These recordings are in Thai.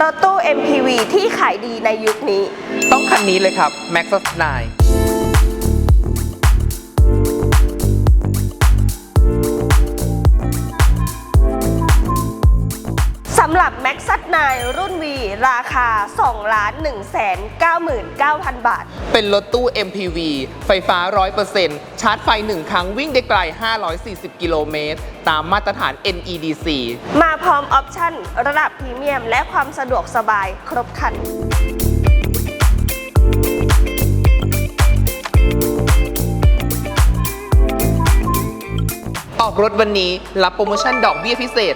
รถตู้ MPV ที่ขายดีในยุคนี้ ต้องคันนี้เลยครับ Maxus 9 สำหรับ Max 9รุ่น V ราคา 2 1 9 9 0 0 0 บาท เป็นรถตู้ MPV ไฟฟ้า 100%ชาร์จไฟ 1 ครั้งวิ่งได้ไกล 540 กิโลเมตร ตามมาตรฐาน NEDC มาพร้อมออปชั่น ระดับพรีเมียม และความสะดวกสบายครบครัน ออกรถวันนี้รับโปรโมชั่นดอกเบี้ยพิเศษ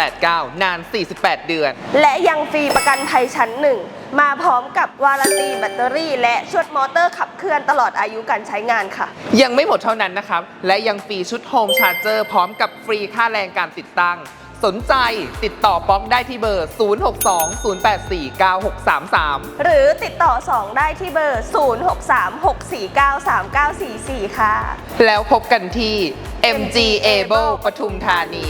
1.89 นาน 48 เดือน และยังฟรีประกันภัยชั้นหนึ่งมาพร้อมกับวารันตีแบตเตอรี่ และชุดมอเตอร์ขับเคลื่อนตลอดอายุการใช้งานค่ะ ยังไม่หมดเท่านั้นนะครับ และยังฟรีชุดโฮมชาร์เจอร์พร้อมกับฟรีค่าแรงการติดตั้ง สนใจติดต่อป๊อกได้ที่เบอร์ 062-084-9633 หรือติดต่อ 2 ได้ที่เบอร์ 0636493944 ค่ะ แล้วพบกันที่ MG Able ปทุมธานี